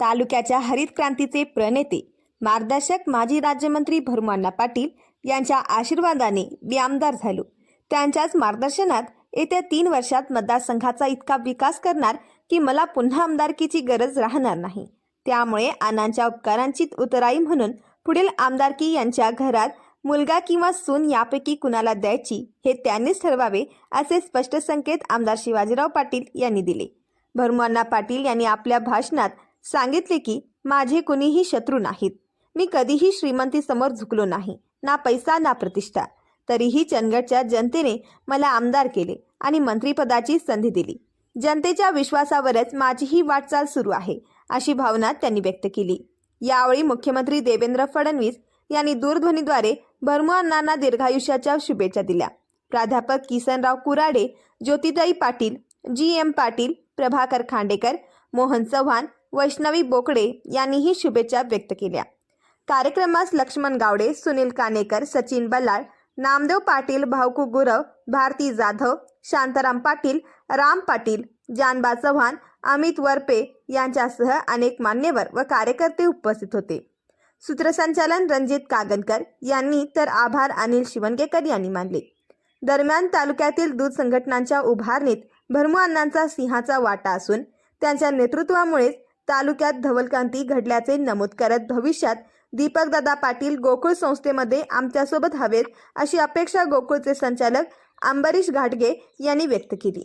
तालुक्याच्या हरित क्रांतीचे प्रणेते मार्गदर्शक माजी राज्यमंत्री भरमान्ना पाटील यांच्या आशीर्वादाने मी आमदार झालो. त्यांच्याच मार्गदर्शनात येत्या तीन वर्षात मतदारसंघाचा इतका विकास करणार की मला पुन्हा आमदारकीची गरज राहणार नाही. त्यामुळे अनांच्या उपकारांची उतराई म्हणून पुढील आमदारकी यांच्या घरात मुलगा किंवा सून यापैकी कुणाला द्यायची हे त्यांनीच ठरवावे असे स्पष्ट संकेत आमदार शिवाजीराव पाटील यांनी दिले. भरमुअण्णा पाटील यांनी आपल्या भाषणात सांगितले की माझे कुणीही शत्रू नाहीत. मी कधीही श्रीमंतीसमोर झुकलो नाही. ना पैसा ना प्रतिष्ठा. तरीही चंदगडच्या जनतेने मला आमदार केले आणि मंत्रीपदाची संधी दिली. जनतेच्या विश्वासावरच माझी ही वाटचाल सुरू आहे अशी भावना त्यांनी व्यक्त केली. यावेळी मुख्यमंत्री देवेंद्र फडणवीस यांनी दूरध्वनीद्वारे भरमुअण्णांना दीर्घायुष्याच्या शुभेच्छा दिल्या. प्राध्यापक किसनराव कुराडे ज्योतिताई पाटील जी एम पाटील प्रभाकर खांडेकर मोहन चव्हाण वैष्णवी बोकडे यांनीही शुभेच्छा व्यक्त केल्या. कार्यक्रमास लक्ष्मण गावडे सुनील कानेकर सचिन बल्लाळ नामदेव पाटील भाऊकू गुरव भारती जाधव शांताराम पाटील राम पाटील जानबा चव्हाण अमित वरपे यांच्यासह अनेक मान्यवर व कार्यकर्ते उपस्थित होते. सूत्रसंचालन रणजित कागनकर यांनी तर आभार अनिल शिवणगेकर यांनी मानले. दरम्यान तालुक्यातील दूध संघटनांच्या उभारणीत भरमू अण्णांचा सिंहाचा वाटा असून त्यांच्या नेतृत्वामुळेच तालुक्यात धवलकांती घडल्याचे नमूद करत भविष्यात दीपकदादा पाटील गोकुळ संस्थेमध्ये आमच्यासोबत हवेत अशी अपेक्षा गोकुळचे संचालक अंबरीश घाटगे यांनी व्यक्त केली.